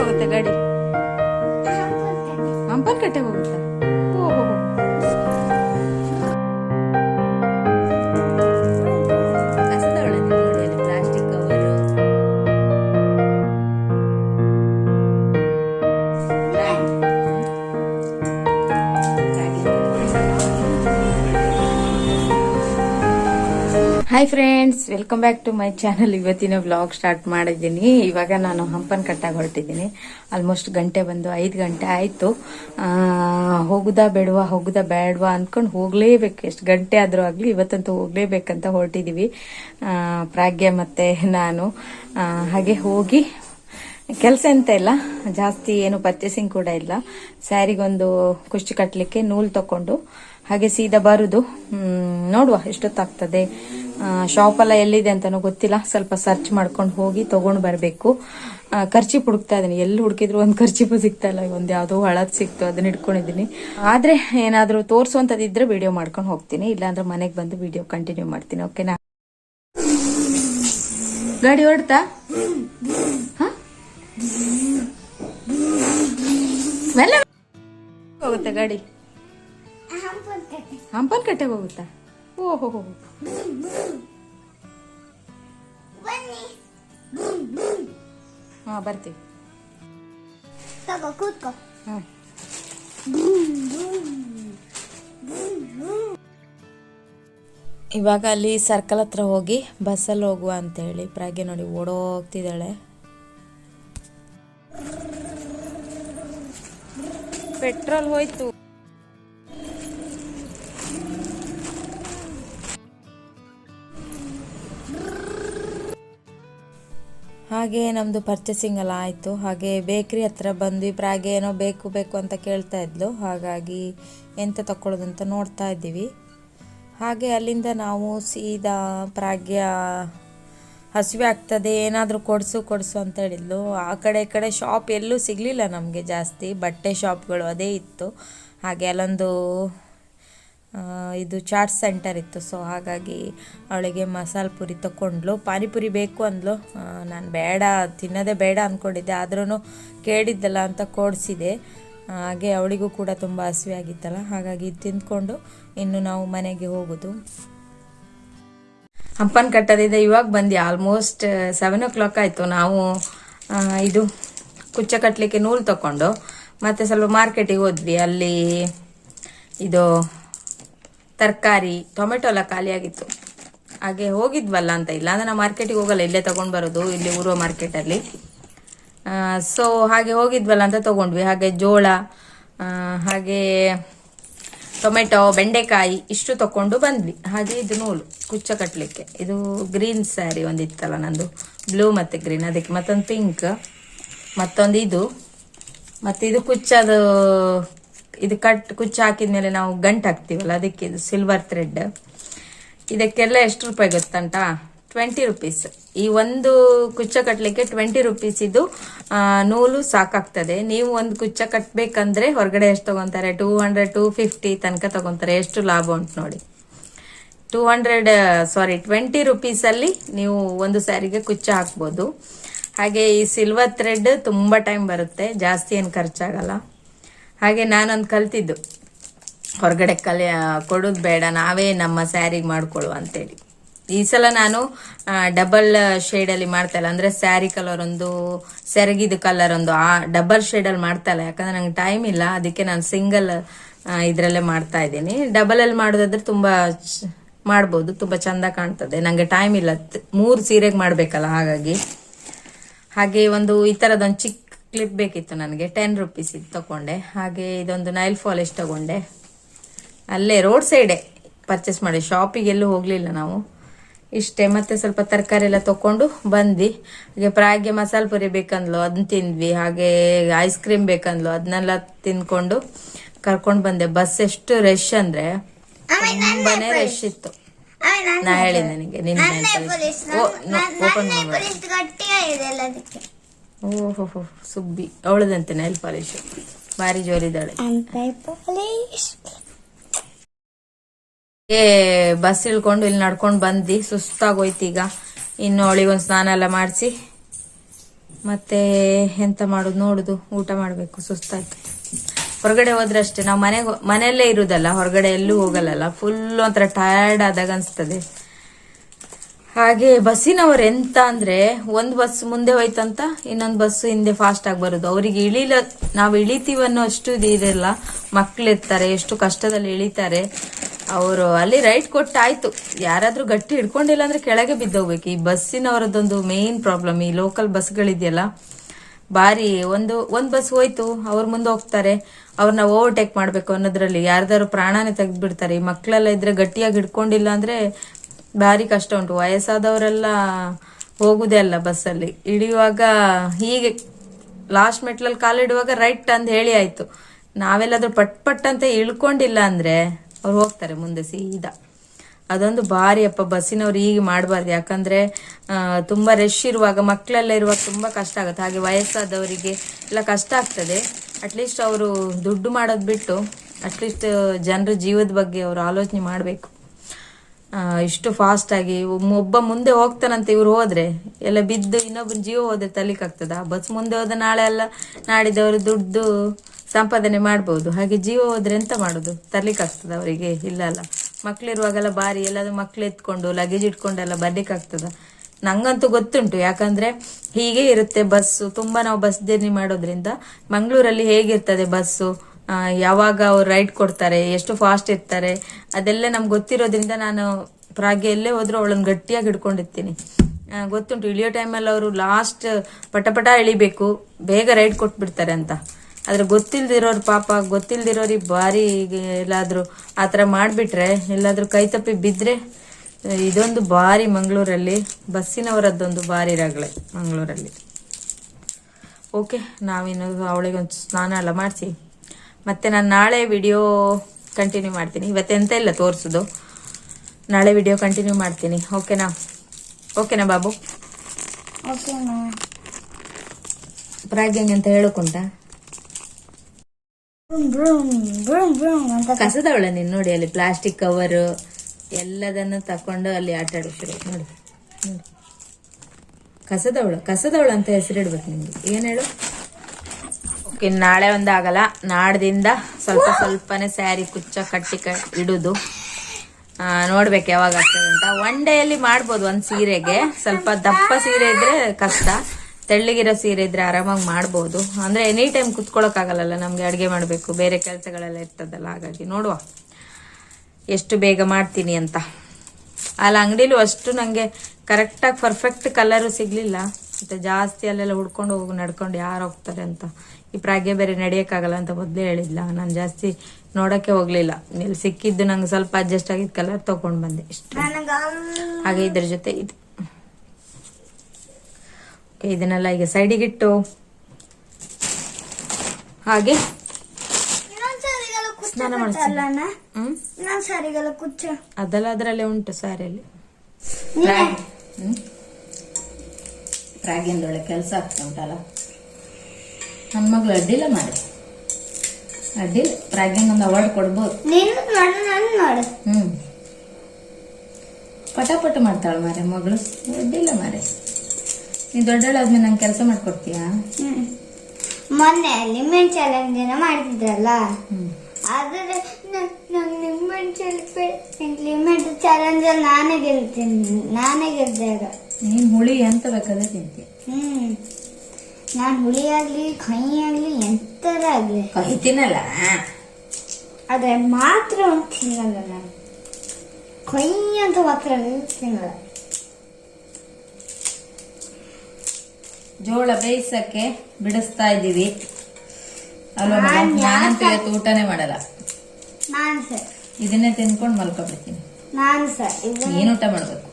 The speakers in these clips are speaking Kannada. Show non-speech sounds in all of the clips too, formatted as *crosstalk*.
ಹೋಗುತ್ತೆ ಗಾಡಿ. ಹಂಪನ್ ಕಟ್ಟೆ ಹೋಗುತ್ತಾ hi friends welcome back to my channel ಇವತ್ತಿನ ವ್ಲಾಗ್ ಸ್ಟಾರ್ಟ್ ಮಾಡಿದ್ದೀನಿ. ಇವಾಗ ನಾನು ಹಂಪನ್ ಕಟ್ಟಾಗಿ ಹೊರಟಿದ್ದೀನಿ. ಆಲ್ಮೋಸ್ಟ್ ಗಂಟೆ ಬಂದು ಐದು ಗಂಟೆ ಆಯಿತು. ಹೋಗುದಾ ಬೇಡವಾ ಹೋಗುದಾ ಬೇಡವಾ ಅಂದ್ಕೊಂಡು ಹೋಗಲೇಬೇಕು. ಎಷ್ಟು ಗಂಟೆ ಆದರೂ ಆಗಲಿ, ಇವತ್ತಂತೂ ಹೋಗಲೇಬೇಕಂತ ಹೊರಟಿದ್ದೀವಿ ಪ್ರಾಜ್ಞೆ ಮತ್ತೆ ನಾನು. ಹಾಗೆ ಹೋಗಿ ಕೆಲಸ ಎಂತ ಇಲ್ಲ. ಜಾಸ್ತಿ ಏನು ಪರ್ಚೇಸಿಂಗ್ ಕೂಡ ಇಲ್ಲ. ಸ್ಯಾರಿಗೊಂದು ಖುಷಿ ಕಟ್ಟಲಿಕ್ಕೆ ನೂಲು ತಕೊಂಡು, ಹಾಗೆ ಸೀದಾ ಬರುದು. ನೋಡುವ ಎಷ್ಟೊತ್ತಾಗ್ತದೆ. ಶಾಪ್ ಎಲ್ಲ ಎಲ್ಲಿದೆ ಅಂತಾನೂ ಗೊತ್ತಿಲ್ಲ. ಸ್ವಲ್ಪ ಸರ್ಚ್ ಮಾಡ್ಕೊಂಡು ಹೋಗಿ ತಗೊಂಡು ಬರಬೇಕು. ಖರ್ಚಿಪ್ ಹುಡುಕ್ತಾ ಇದೀನಿ. ಎಲ್ಲಿ ಹುಡುಕಿದ್ರು ಒಂದು ಖರ್ಚಿಪು ಸಿಗ್ತಾ ಇಲ್ಲ ಒಂದು ಯಾವುದೋ ಹಳದ್ ಸಿಕ್ತು ಅದನ್ನ ಇಟ್ಕೊಂಡಿದ್ದೀನಿ ಆದ್ರೆ ಏನಾದ್ರೂ ತೋರಿಸುವಂಥದ್ದಿದ್ರೆ ವಿಡಿಯೋ ಮಾಡ್ಕೊಂಡು ಹೋಗ್ತೀನಿ. ಇಲ್ಲಾಂದ್ರೆ ಮನೆಗೆ ಬಂದು ವಿಡಿಯೋ ಕಂಟಿನ್ಯೂ ಮಾಡ್ತೀನಿ. ಓಕೆನಾ ಗಾಡಿ ಹೊಡ್ತಾ ಹಾ? ಮೆಲ್ಲ ಹೋಗುತ್ತೆ ಗಾಡಿ? ಹಂಪನ್ ಕಟ್ಟೆಗೆ ಹೋಗುತ್ತಾ? ಓಹೋ ಹೋ ಹಾ ಬರ್ತೀವಿ. ಕೂತ್ಕೋ. ಹಾ. ಇವಾಗ ಅಲ್ಲಿ ಸರ್ಕಲ್ ಹತ್ರ ಹೋಗಿ ಬಸ್ಸಲ್ಲಿ ಹೋಗುವ ಅಂತೇಳಿ. ಪ್ರಾಗೆ ನೋಡಿ ಓಡೋಗ್ತಿದ್ದಾಳೆ ಪೆಟ್ರೋಲ್ ಹೋಯ್ತು. ಹಾಗೆ ನಮ್ಮದು ಪರ್ಚೇಸಿಂಗ್ ಎಲ್ಲ ಆಯಿತು. ಹಾಗೆ ಬೇಕ್ರಿ ಹತ್ರ ಬಂದ್ವಿ ಪ್ರಾಗೆ ಏನೋ ಬೇಕು ಬೇಕು ಅಂತ ಕೇಳ್ತಾ ಇದ್ಲು. ಹಾಗಾಗಿ ಎಂತ ಅಂತ ನೋಡ್ತಾ ಇದ್ದೀವಿ. ಹಾಗೆ ಅಲ್ಲಿಂದ ನಾವು ಸೀದಾ ಪ್ರಾಗ್ಯ ಹಸಿವೆ ಆಗ್ತದೆ, ಏನಾದರೂ ಕೊಡಿಸು ಕೊಡಿಸು ಅಂತ ಹೇಳಿದ್ಲು. ಆ ಕಡೆ ಈ ಕಡೆ ಶಾಪ್ ಎಲ್ಲೂ ಸಿಗಲಿಲ್ಲ ನಮಗೆ ಜಾಸ್ತಿ. ಬಟ್ಟೆ ಶಾಪ್ಗಳು ಅದೇ ಇತ್ತು. ಹಾಗೆ ಅಲ್ಲೊಂದು ಇದು ಚಾಟ್ ಸೆಂಟರ್ ಇತ್ತು. ಸೊ ಹಾಗಾಗಿ ಅವಳಿಗೆ ಮಸಾಲೆ ಪುರಿ ತಗೊಂಡ್ಲು ಪಾನಿಪುರಿ ಬೇಕು ಅಂದ್ಲು. ನಾನು ಬೇಡ, ತಿನ್ನೋದೇ ಬೇಡ ಅಂದ್ಕೊಂಡಿದ್ದೆ ಆದ್ರೂ ಕೇಳಿದ್ದಲ್ಲ ಅಂತ ಕೊಡಿಸಿದೆ. ಹಾಗೆ ಅವಳಿಗೂ ಕೂಡ ತುಂಬ ಹಸಿವೆ ಆಗಿತ್ತಲ್ಲ. ಹಾಗಾಗಿ ತಿಂದ್ಕೊಂಡು ಇನ್ನು ನಾವು ಮನೆಗೆ ಹೋಗೋದು. ಹಂಪನ್ ಕಟ್ಟದಿಂದ ಇವಾಗ ಬಂದು ಆಲ್ಮೋಸ್ಟ್ ಸೆವೆನ್ ಓ ಕ್ಲಾಕ್ ಆಯಿತು. ನಾವು ಇದು ಕುಚ್ಚ ಕಟ್ಟಲಿಕ್ಕೆ ನೂಲು ತಗೊಂಡು ಮತ್ತೆ ಸ್ವಲ್ಪ ಮಾರ್ಕೆಟಿಗೆ ಹೋದ್ವಿ. ಅಲ್ಲಿ ಇದು ತರಕಾರಿ, ಟೊಮೆಟೊ ಎಲ್ಲ ಖಾಲಿಯಾಗಿತ್ತು. ಹಾಗೆ ಹೋಗಿದ್ವಲ್ಲ ಅಂತ ಇಲ್ಲ. ಅಂದರೆ ನಾವು ಮಾರ್ಕೆಟಿಗೆ ಹೋಗಲ್ಲ. ಇಲ್ಲೇ ತಗೊಂಡ್ ಬರೋದು, ಇಲ್ಲಿ ಊರುವ ಮಾರ್ಕೆಟಲ್ಲಿ ಸೊ ಹಾಗೆ ಹೋಗಿದ್ವಲ್ಲ ಅಂತ ತಗೊಂಡ್ವಿ. ಹಾಗೆ ಜೋಳ ಹಾಗೆ ಟೊಮೆಟೊ, ಬೆಂಡೆಕಾಯಿ ಇಷ್ಟು ತಕೊಂಡು ಬಂದ್ವಿ. ಹಾಗೆ ಇದು ನೂಲು, ಕುಚ್ಚ ಕಟ್ಟಲಿಕ್ಕೆ ಇದು ಗ್ರೀನ್ ಸ್ಯಾರಿ ಒಂದಿತ್ತಲ್ಲ ನಂದು. ಬ್ಲೂ ಮತ್ತೆ ಗ್ರೀನ್ ಅದಕ್ಕೆ ಮತ್ತೊಂದು ಪಿಂಕ್ ಮತ್ತೊಂದು ಇದು. ಮತ್ತೆ ಇದು ಕುಚ್ಚದು ಇದು ಕಟ್, ಕುಚ್ಚ ಹಾಕಿದ್ಮೇಲೆ ನಾವು ಗಂಟು ಹಾಕ್ತೀವಲ್ಲ, ಅದಕ್ಕೆ ಇದು ಸಿಲ್ವರ್ ಥ್ರೆಡ್ ಇದಕ್ಕೆಲ್ಲ ಎಷ್ಟು ರೂಪಾಯಿ ಗೊತ್ತಂಟಾ? ಟ್ವೆಂಟಿ ರುಪೀಸ್ ಈ ಒಂದು ಕುಚ್ಚ ಕಟ್ಟಲಿಕ್ಕೆ ಟ್ವೆಂಟಿ ರುಪೀಸ್ ಇದು ನೂಲು ಸಾಕಾಗ್ತದೆ. ನೀವು ಒಂದು ಕುಚ್ಚ ಕಟ್ಟಬೇಕಂದ್ರೆ ಹೊರಗಡೆ ಎಷ್ಟು ತಗೊಂತಾರೆ? ಟೂ ಹಂಡ್ರೆಡ್ ಟೂ ಫಿಫ್ಟಿ ತನಕ ತಗೊಂತಾರೆ. ಎಷ್ಟು ಲಾಭ ಉಂಟು ನೋಡಿ. ಟೂ ಹಂಡ್ರೆಡ್ ಸಾರಿ ಟ್ವೆಂಟಿ ರುಪೀಸಲ್ಲಿ ನೀವು ಒಂದು ಸ್ಯಾರಿಗೆ ಕುಚ್ಚ ಹಾಕ್ಬೋದು. ಹಾಗೆ ಈ ಸಿಲ್ವರ್ ಥ್ರೆಡ್ ತುಂಬ ಟೈಮ್ ಬರುತ್ತೆ. ಜಾಸ್ತಿ ಏನು ಖರ್ಚಾಗಲ್ಲ. ಹಾಗೆ ನಾನೊಂದು ಕಲ್ತಿದ್ದು. ಹೊರಗಡೆ ಕಲೆ ಕೊಡೋದು ಬೇಡ, ನಾವೇ ನಮ್ಮ ಸ್ಯಾರಿಗೆ ಮಾಡ್ಕೊಳ್ಳುವ ಅಂತೇಳಿ. ಈ ಸಲ ನಾನು ಡಬಲ್ ಶೇಡಲ್ಲಿ ಮಾಡ್ತಾ ಇಲ್ಲ. ಅಂದರೆ ಸ್ಯಾರಿ ಕಲರ್ ಒಂದು, ಸೆರಗಿದ ಕಲರ್ ಒಂದು. ಆ ಡಬಲ್ ಶೇಡಲ್ಲಿ ಮಾಡ್ತಾ ಇಲ್ಲ. ಯಾಕಂದರೆ ನಂಗೆ ಟೈಮ್ ಇಲ್ಲ. ಅದಕ್ಕೆ ನಾನು ಸಿಂಗಲ್ ಇದರಲ್ಲೇ ಮಾಡ್ತಾ ಇದ್ದೀನಿ. ಡಬಲಲ್ಲಿ ಮಾಡೋದಾದ್ರೆ ತುಂಬ ಮಾಡ್ಬೋದು. ತುಂಬ ಚಂದ ಕಾಣ್ತದೆ. ನನಗೆ ಟೈಮ್ ಇಲ್ಲ. ಮೂರು ಸೀರೆಗೆ ಮಾಡಬೇಕಲ್ಲ ಹಾಗಾಗಿ. ಹಾಗೆ ಒಂದು ಈ ಥರದೊಂದು ಚಿಕ್ಕ ಕ್ಲಿಪ್ ಬೇಕಿತ್ತು ನನಗೆ. ಟೆನ್ ರುಪೀಸ್ ಇದು ತಗೊಂಡೆ ಹಾಗೆ ಇದೊಂದು ನೈಲ್ ಫಾಲಿಶ್ ತಗೊಂಡೆ. ಅಲ್ಲೇ ರೋಡ್ ಸೈಡೆ ಪರ್ಚೇಸ್ ಮಾಡಿ ಶಾಪಿಗೆಲ್ಲೂ ಹೋಗಲಿಲ್ಲ ನಾವು. ಇಷ್ಟೇ ಮತ್ತೆ ಸ್ವಲ್ಪ ತರಕಾರಿ ಎಲ್ಲ ತಗೊಂಡು ಬಂದು ಹಾಗೆ ಪ್ರಾಗ್ಗೆ ಮಸಾಲೆ ಪುರಿ ಬೇಕಂದ್ಲು ಅದನ್ನ ತಿಂದ್ವಿ. ಹಾಗೆ ಐಸ್ ಕ್ರೀಮ್ ಬೇಕಂದ್ಲು ಅದನ್ನೆಲ್ಲ ತಿನ್ಕೊಂಡು ಕರ್ಕೊಂಡು ಬಂದೆ. ಬಸ್ ಎಷ್ಟು ರಶ್ ಅಂದ್ರೆ ತುಂಬಾನೇ ರಶ್ ಇತ್ತು. ನಾ ಹೇಳಿ ನನಗೆ ನಿನ್ನೆ ಓಪನ್ ಮಾಡಿ ಓಹೋ ಸುಬ್ಬಿ. ಅವಳದಂತೆ nail polish. ಭಾರಿ ಜೋರಿದ್ದಾಳೆ. ಏ, ಬಸ್ ಇಳ್ಕೊಂಡು ಇಲ್ಲಿ ನಡ್ಕೊಂಡು ಬಂದಿ ಸುಸ್ತಾಗೋಯ್ತು ಈಗ. ಇನ್ನು ಅವಳಿಗೊಂದು ಸ್ನಾನ ಎಲ್ಲ ಮಾಡಿಸಿ. ಮತ್ತೆ ಎಂತ ಮಾಡೋದು? ನೋಡುದು. ಊಟ ಮಾಡಬೇಕು. ಸುಸ್ತಾಯ್ತು. ಹೊರಗಡೆ ಹೋದ್ರೆ ಅಷ್ಟೇ ನಾವು ಮನೆಗೆ, ಮನೆಯಲ್ಲೇ ಇರುದಲ್ಲ. ಹೊರಗಡೆ ಎಲ್ಲೂ ಹೋಗಲ್ಲಲ್ಲ. ಫುಲ್ ಒಂಥರ ಟಯರ್ಡ್ ಆದಾಗ ಅನ್ಸ್ತದೆ. ಹಾಗೆ ಬಸ್ಸಿನವರು ಎಂತ ಅಂದ್ರೆ ಒಂದ್ ಬಸ್ ಮುಂದೆ ಹೋಯ್ತಂತ ಇನ್ನೊಂದ್ ಬಸ್ ಹಿಂದೆ ಫಾಸ್ಟ್ ಆಗಿ ಬರುದು. ಅವರಿಗೆ ಇಳಿಲ, ನಾವು ಇಳಿತೀವಿ ಅನ್ನೋ ಅಷ್ಟು ಇದೆಲ್ಲ. ಮಕ್ಳಿರ್ತಾರೆ ಎಷ್ಟು ಕಷ್ಟದಲ್ಲಿ ಇಳಿತಾರೆ. ಅವರು ಅಲ್ಲಿ ರೈಟ್ ಕೊಟ್ಟಾಯ್ತು. ಯಾರಾದ್ರೂ ಗಟ್ಟಿ ಹಿಡ್ಕೊಂಡಿಲ್ಲ ಅಂದ್ರೆ ಕೆಳಗೆ ಬಿದ್ದೋಗ್ಬೇಕು. ಈ ಬಸ್ಸಿನವರದೊಂದು ಮೇನ್ ಪ್ರಾಬ್ಲಮ್ ಈ ಲೋಕಲ್ ಬಸ್ಗಳಿದೆಯಲ್ಲ. ಬಾರಿ ಒಂದು, ಒಂದ್ ಬಸ್ ಹೋಯ್ತು, ಅವ್ರ ಮುಂದೆ ಹೋಗ್ತಾರೆ. ಅವ್ರನ್ನ ಓವರ್ಟೇಕ್ ಮಾಡ್ಬೇಕು ಅನ್ನೋದ್ರಲ್ಲಿ ಯಾರ್ದಾರು ಪ್ರಾಣನೇ ತೆಗೆದ್ಬಿಡ್ತಾರೆ. ಈ ಮಕ್ಕಳೆಲ್ಲ ಇದ್ರೆ ಗಟ್ಟಿಯಾಗಿ ಹಿಡ್ಕೊಂಡಿಲ್ಲ ಅಂದ್ರೆ ಭಾರಿ ಕಷ್ಟ ಉಂಟು. ವಯಸ್ಸಾದವರೆಲ್ಲ ಹೋಗುದೇ ಅಲ್ಲ ಬಸ್ಸಲ್ಲಿ ಇಳಿಯುವಾಗ ಹೀಗೆ ಲಾಸ್ಟ್ ಮೆಟ್ಲಲ್ಲಿ ಕಾಲಿಡುವಾಗ ರೈಟ್ ಅಂತ ಹೇಳಿ ಆಯ್ತು. ನಾವೆಲ್ಲಾದ್ರೂ ಪಟ್ ಪಟ್ ಅಂತ ಇಳ್ಕೊಂಡಿಲ್ಲ ಅಂದ್ರೆ ಅವ್ರು ಹೋಗ್ತಾರೆ ಮುಂದೆ ಸೀದಾ. ಅದೊಂದು ಭಾರಿ ಅಪ್ಪ ಬಸ್ಸಿನವ್ರು ಹೀಗೆ ಮಾಡಬಾರ್ದು. ಯಾಕಂದ್ರೆ ತುಂಬಾ ರಶ್ ಇರುವಾಗ ಮಕ್ಕಳೆಲ್ಲ ಇರುವಾಗ ತುಂಬಾ ಕಷ್ಟ ಆಗುತ್ತೆ. ಹಾಗೆ ವಯಸ್ಸಾದವರಿಗೆ ಎಲ್ಲ ಕಷ್ಟ ಆಗ್ತದೆ. ಅಟ್ಲೀಸ್ಟ್ ಅವರು ದುಡ್ಡು ಮಾಡೋದು ಬಿಟ್ಟು ಅಟ್ಲೀಸ್ಟ್ ಜನರ ಜೀವದ ಬಗ್ಗೆ ಅವರು ಆಲೋಚನೆ ಮಾಡಬೇಕು. ಇಷ್ಟು ಫಾಸ್ಟ್ ಆಗಿ ಒಬ್ಬ ಮುಂದೆ ಹೋಗ್ತಾನಂತ ಇವ್ರು ಹೋದ್ರೆ. ಎಲ್ಲ ಬಿದ್ದು ಇನ್ನೊಬ್ಬನ ಜೀವ ಹೋದ್ರೆ ತಲಿಕಾಗ್ತದ? ಬಸ್ ಮುಂದೆ ಹೋದ ನಾಳೆ ಎಲ್ಲ ನಾಡಿದವರು ದುಡ್ಡು ಸಂಪಾದನೆ ಮಾಡ್ಬೋದು. ಹಾಗೆ ಜೀವ ಹೋದ್ರೆ ಎಂತ ಮಾಡೋದು? ತರ್ಲಿಕ್ಕಾಗ್ತದ ಅವರಿಗೆ? ಇಲ್ಲ ಅಲ್ಲ. ಮಕ್ಳಿರುವಾಗೆಲ್ಲ ಬಾರಿ ಎಲ್ಲಾದ್ರೂ ಮಕ್ಳು ಎತ್ಕೊಂಡು ಲಗೇಜ್ ಇಟ್ಕೊಂಡೆಲ್ಲ ಬರ್ಲಿಕ್ಕಾಗ್ತದ ನಂಗಂತೂ ಗೊತ್ತುಂಟು. ಯಾಕಂದ್ರೆ ಹೀಗೆ ಇರುತ್ತೆ ಬಸ್ಸು ತುಂಬಾ ನಾವು ಬಸ್ ಜರ್ನಿ ಮಾಡೋದ್ರಿಂದ ಮಂಗಳೂರಲ್ಲಿ ಹೇಗಿರ್ತದೆ ಬಸ್ಸು ಯಾವಾಗ ಅವ್ರು ರೈಡ್ ಕೊಡ್ತಾರೆ, ಎಷ್ಟು ಫಾಸ್ಟ್ ಇರ್ತಾರೆ, ಅದೆಲ್ಲ ನಮ್ಗೆ ಗೊತ್ತಿರೋದ್ರಿಂದ ನಾನು ಪ್ರಾಗೆ ಎಲ್ಲೇ ಹೋದ್ರು ಅವಳನ್ನ ಗಟ್ಟಿಯಾಗಿ ಹಿಡ್ಕೊಂಡಿರ್ತೀನಿ. ಗೊತ್ತುಂಟು, ಇಳಿಯೋ ಟೈಮಲ್ಲಿ ಅವರು ಲಾಸ್ಟ್ ಪಟಪಟ ಪಟ ಇಳಿಬೇಕು, ಬೇಗ ರೈಡ್ ಕೊಟ್ಬಿಡ್ತಾರೆ ಅಂತ. ಆದರೆ ಗೊತ್ತಿಲ್ದಿರೋರು ಪಾಪ ಗೊತ್ತಿಲ್ದಿರೋರಿಗೆ ಭಾರಿ ಎಲ್ಲಾದರೂ ಆ ಥರ ಮಾಡಿಬಿಟ್ರೆ, ಎಲ್ಲಾದರೂ ಕೈ ತಪ್ಪಿ ಬಿದ್ದರೆ ಇದೊಂದು ಭಾರಿ ಮಂಗಳೂರಲ್ಲಿ, ಬಸ್ಸಿನವರದ್ದೊಂದು ಭಾರಿ ರಗಳೆ ಮಂಗಳೂರಲ್ಲಿ. ಓಕೆ, ನಾವಿನ್ನು ಅವಳಿಗೆ ಒಂದು ಸ್ನಾನ ಎಲ್ಲ ಮಾಡಿಸಿ. ಮತ್ತೆ ನಾನು ನಾಳೆ ವಿಡಿಯೋ ಕಂಟಿನ್ಯೂ ಮಾಡ್ತೀನಿ. ಇವತ್ತೆಂತ ಇಲ್ಲ ತೋರಿಸೋದು. ನಾಳೆ ವಿಡಿಯೋ ಕಂಟಿನ್ಯೂ ಮಾಡ್ತೀನಿ. ಓಕೆನಾ ಓಕೆನಾ ಬಾಬು? ಪ್ರಾಗ್ಯಂಗ್ ಅಂತ ಹೇಳಕೊಂಡ? ಕಸದವಳ ನೀನು ನೋಡಿ ಅಲ್ಲಿ ಪ್ಲಾಸ್ಟಿಕ್ ಕವರ್ ಎಲ್ಲದನ್ನು ತಕೊಂಡು ಅಲ್ಲಿ ಆಟ ಆಡೋ ಶುರು ನೋಡಿ ನೋಡಿ. ಕಸದವಳು ಕಸದವಳ ಅಂತ ಹೆಸರಿಡ್ಬೇಕು ನಿಮ್ಗೆ. ಏನ್ ಹೇಳು? ಓಕೆ ನಾಳೆ ಒಂದಾಗಲ್ಲ, ನಾಡದಿಂದ ಸ್ವಲ್ಪ ಸ್ವಲ್ಪನೇ ಸ್ಯಾರಿ ಕುಚ್ಚ ಕಟ್ಟಿ ಕ ಇಡುದು. ನೋಡ್ಬೇಕು ಯಾವಾಗ ಆಗ್ತದೆ ಅಂತ. ಒನ್ ಡೇಯಲ್ಲಿ ಮಾಡ್ಬೋದು ಒಂದ್ ಸೀರೆಗೆ. ಸ್ವಲ್ಪ ದಪ್ಪ ಸೀರೆ ಇದ್ರೆ ಕಷ್ಟ. ತೆಳ್ಳಗಿರೋ ಸೀರೆ ಇದ್ರೆ ಆರಾಮಾಗಿ ಮಾಡ್ಬೋದು. ಅಂದ್ರೆ ಎನಿ ಟೈಮ್ ಕುತ್ಕೊಳಕ್ಕಾಗಲ್ಲ ನಮ್ಗೆ ಅಡುಗೆ ಮಾಡಬೇಕು, ಬೇರೆ ಕೆಲಸಗಳೆಲ್ಲ ಇರ್ತದಲ್ಲ, ಹಾಗಾಗಿ ನೋಡುವ. ಎಷ್ಟು ಬೇಗ ಮಾಡ್ತೀನಿ ಅಂತ. ಅಲ್ಲ, ಅಂಗಡಿಲೂ ಅಷ್ಟು ನನಗೆ ಕರೆಕ್ಟಾಗಿ ಪರ್ಫೆಕ್ಟ್ ಕಲರು ಸಿಗ್ಲಿಲ್ಲ. ಮತ್ತೆ ಜಾಸ್ತಿ ಅಲ್ಲೆಲ್ಲ ಹುಡ್ಕೊಂಡು ಹೋಗಿ, ನಡ್ಕೊಂಡು ಯಾರು ಹೋಗ್ತಾರೆ ಅಂತ. ಈ ಪ್ರಾಗ್ಯ ಬೇರೆ ನಡೆಯೋಕ್ಕಾಗಲ್ಲ ಅಂತ ಮೊದಲೇ ಹೇಳಿದ್ಲ. ನಾನು ಜಾಸ್ತಿ ನೋಡಕ್ಕೆ ಹೋಗ್ಲಿಲ್ಲ. ಇಲ್ಲಿ ಸಿಕ್ಕಿದ್ದು ನಂಗೆ ಸ್ವಲ್ಪ ಅಡ್ಜಸ್ಟ್ ಆಗಿದ್ದ ಕಲರ್ ತಗೊಂಡು ಬಂದೆ. ಇಷ್ಟ. ಹಾಗೆ ಇದ್ರ ಜೊತೆ ಇದು. ಇದನ್ನೆಲ್ಲ ಈಗ ಸೈಡಿಗಿಟ್ಟು ಹಾಗೆ. ಸ್ನಾನ ಮಾಡ್ಸಿ. ಅದೆಲ್ಲ ಅದರಲ್ಲೇ ಉಂಟು ಸ್ಯಾರಿಯಲ್ಲಿ ಪ್ರಾಗಿಂದೊಳಗೆ ಕೆಲಸ ಆಗ್ತಾ ಉಂಟಲ್ಲ? ನನ್ನ ಮಗಳು ಅಡ್ಡಿಲ್ಲ ಮಾಡಿ. ಅಡ್ಡಿಲ್ಲ. ಪ್ರಾಗಿಂಗ್ ಒಂದು ಅವಾರ್ಡ್ ಕೊಡ್ಬೋದು. ನೀನು ಮಾಡು ನನ್ ಮಾಡು. ಹ್ಮ್. ಪಟ ಮಾಡ್ತಾಳೆ ಮಾರೆ ಮಗಳು. ಅಡ್ಡಿಲ್ಲ ಮಾರೆ. ನೀ ದೊಡ್ಡವಳಾದ್ಮೇಲೆ ನಂಗೆ ಕೆಲಸ ಮಾಡ್ಕೊಡ್ತೀಯಾ? ಮೊನ್ನೆ ಲಿಮೆಂಟ್ ಚಾಲೆಂಜ್ ಏನೋ ಮಾಡ್ತಿದ್ರಲ್ಲ? ಆದರೆ ಚಾಲೆಂಜ್ ನಾನೇ ಗೆಲ್ತೀನಿ ನಾನೇ ಆಗ ನೀನ್ ಹುಳಿ ಎಂತ ಬೇಕಾದ್ರೆ ತಿಂತೀನಿ ಹ್ಮ್. ನಾನ್ ಹುಳಿ ಆಗ್ಲಿ ಕೈ ಆಗ್ಲಿ ಎಂತರ ಆಗ್ಲಿ. ಕಹಿ ತಿನ್ನಲ್ಲ? ಆದ್ರೆ ಮಾತ್ರ ಒಂದ್ ತಿನ್ನಲ್ಲ ನಾನು. ಕೈ ಅಂತ ಮಾತ್ರ ತಿನ್ನಲ್ಲ. ಜೋಳ ಬೇಯಿಸಕ್ಕೆ ಬಿಡಿಸ್ತಾ ಇದ್ದೀವಿ. ಅಲ್ವಾ ನಾನ್ ಮೇಡಮ್? ನಾನಂತೂ ಇವತ್ತು ಊಟನೇ ಮಾಡಲ್ಲ. ನಾನು ಸರ್. ಇದನ್ನೇ ತಿನ್ಕೊಂಡು ಮಲ್ಕೊಬಿಡ್ತೀನಿ. ನಾನು ಸರ್. ನೀನ್ ಊಟ ಮಾಡ್ಬೇಕು?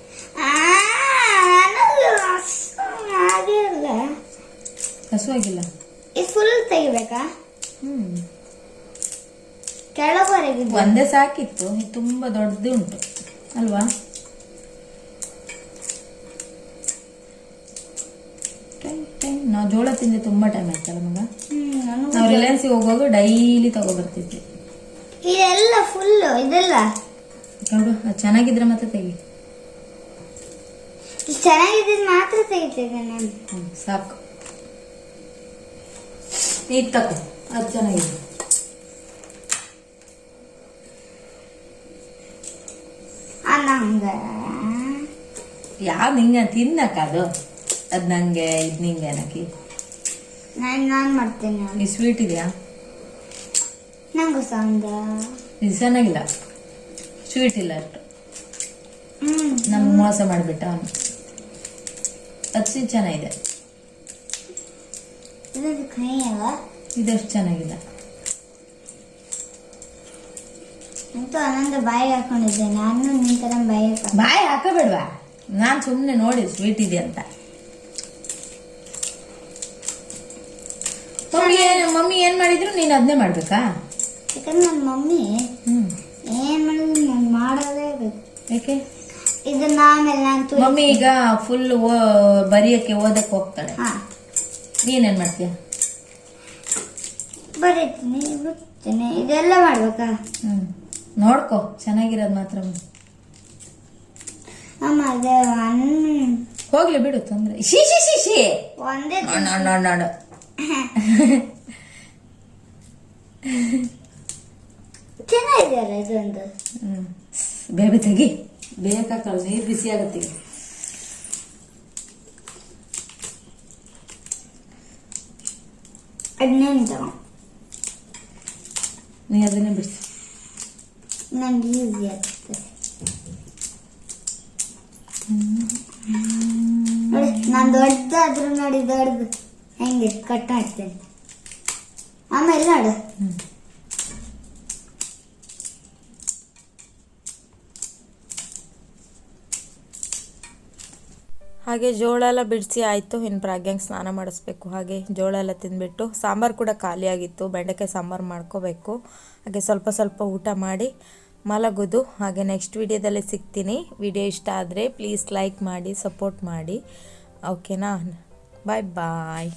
ಹಸುವಾಗಿಲ್ಲ. ಇದು ಫುಲ್ ತೆಗಿಬೇಕಾ? ಹ್ಮ್. ಕೆಳವರೆಗೆ ಒಂದೇ ಸಾಕಿತ್ತು ಇದು ತುಂಬಾ ದೊಡ್ಡದು ಉಂಟು ಅಲ್ವಾ? ನಾವು ಜೋಳ ತಿಂದ್ರೆ ತುಂಬಾ ಟೈಮ್ ಆಯ್ತಲ್ಲ ಮಗ? ನಾವು ರಿಲಯನ್ಸ್ ಹೋಗುವಾಗ ಡೈಲಿ ತಗೊಬರ್ತಿದ್ವಿ. ಇದೆಲ್ಲ ಫುಲ್ ಇದೆಲ್ಲ? ನೋಡು ಚೆನ್ನಾಗಿದ್ರೆ ಮತ್ತೆ ತೆಗಿ. ಚೆನ್ನಾಗಿದ್ರೆ ಮಾತ್ರ ತೆಗಿತಿದ್ದೆ ನಾನು. ಸಾಕು. ನೀಟ್ ತಪ್ಪು ಅದು ಚೆನ್ನಾಗಿದೆ. ಯಾವ ನಂಗೆ ತಿನ್ನಕ್ಕ ಅದು? ಅದು ನಂಗೆ ಇದು ನಿಂಗೆ ಏನಕ್ಕಿ ನಾನು ನಾನು ಮಾಡ್ತೇನೆ. ಈ ಸ್ವೀಟ್ ಇದೆಯಾ? ನಂಗೂ ಸಂದ ಇದು ಚೆನ್ನಾಗಿಲ್ಲ ಸ್ವೀಟ್ ಇಲ್ಲ ಅಷ್ಟು. ನಮ್ಗೆ ಮೋಸ ಮಾಡಿಬಿಟ್ಟ ಅವನು. ಅದು ಚೆನ್ನಾಗಿದೆ. ಇದು ಇದಷ್ಟು ಚೆನ್ನಾಗಿಲ್ಲ ಅಂತೂ ಆನಂದ ಬಾಯಿಗೆ ಹಾಕೊಂಡಿದ್ದೆ. ನಾನು ನಿನ್ ತರ ಹಾಕೊಂಡೆ. ಬಾಯಿ ಹಾಕಬೇಡ್ವಾ? ನಾನು ಸುಮ್ಮನೆ ನೋಡಿ ಸ್ವೀಟ್ ಇದೆ ಅಂತ. ಮಮ್ಮಿ ಏನ್ ಮಮ್ಮಿ ಏನ್ ಮಾಡಿದ್ರು ನೀನು ಅದನ್ನೇ ಮಾಡ್ಬೇಕಾ? ಯಾಕಂದ್ರೆ ನನ್ನ ಮಮ್ಮಿ ಏನ್ ಮಾಡಿದ್ರು ನಾನು ಮಾಡೋದೇ ಬೇಕು ಯಾಕೆ? ಇದನ್ನ ಆಮೇಲೆ ನಾನು ಮಮ್ಮಿ ಈಗ ಫುಲ್ ಬರಿಯಕ್ಕೆ ಓದಕ್ಕೆ ಹೋಗ್ತಾಳೆ. ನೀನೇನ್ ಮಾಡ್ತೀಯ? ಬರೀತೀನಿ ಬಿಡ್ತೀನಿ. ಇದೆಲ್ಲ ಮಾಡ್ಬೇಕಾ? ಹ್ಞೂ ನೋಡ್ಕೊ ಚೆನ್ನಾಗಿರೋದು ಮಾತ್ರ ಅಮ್ಮ ಅದೇ ಒಂದ್ ಹೋಗ್ಲಿ ಬಿಡು ತೊಂದ್ರೆ ಶಿ ಶಿ ಶಿ ಶಿ ಒಂದೇ ನೋಡು ನೋಡು ನೋಡು *laughs* ಚೆನ್ನಾಗಿದೆಯಲ್ಲ ಇದೊಂದು? ಹ್ಮ್. ಬೇಬಿ ತೆಗಿ. ಬೇಕಾಕಲ್ಲ ನೀರು ಬಿಸಿ ಆಗುತ್ತೆ ಈಗ. ಹದಿನೆಂಟು ನೀ ಅದನ್ನೇ ಬಿಡಿಸಿ ನಂಗೆ ಈಸಿ ಆಗ್ತದೆ ನೋಡಿ ನಾನು ದೊಡ್ಡದಾದ್ರೂ ನೋಡಿ ದೊಡ್ಡದು ಹೆಂಗೆ ಕಟ್ ಮಾಡ್ತೇನೆ ಆಮೇಲೆ ನೋಡು ಹಾಗೆ ಜೋಳ ಎಲ್ಲ ಬಿಡಿಸಿ ಆಯಿತು. ಇನ್ನು ಪ್ರಾಗ್ಯಂಗೆ ಸ್ನಾನ ಮಾಡಿಸ್ಬೇಕು. ಹಾಗೆ ಜೋಳ ಎಲ್ಲ ತಿಂದುಬಿಟ್ಟು ಸಾಂಬಾರು ಕೂಡ ಖಾಲಿಯಾಗಿತ್ತು. ಬೆಂಡೆಕಾಯಿ ಸಾಂಬಾರು ಮಾಡ್ಕೋಬೇಕು. ಹಾಗೆ ಸ್ವಲ್ಪ ಸ್ವಲ್ಪ ಊಟ ಮಾಡಿ ಮಲಗೋದು. ಹಾಗೆ ನೆಕ್ಸ್ಟ್ ವಿಡಿಯೋದಲ್ಲಿ ಸಿಗ್ತೀನಿ. ವಿಡಿಯೋ ಇಷ್ಟ ಆದರೆ ಪ್ಲೀಸ್ ಲೈಕ್ ಮಾಡಿ ಸಪೋರ್ಟ್ ಮಾಡಿ. ಓಕೆನಾ ಬಾಯ್ ಬಾಯ್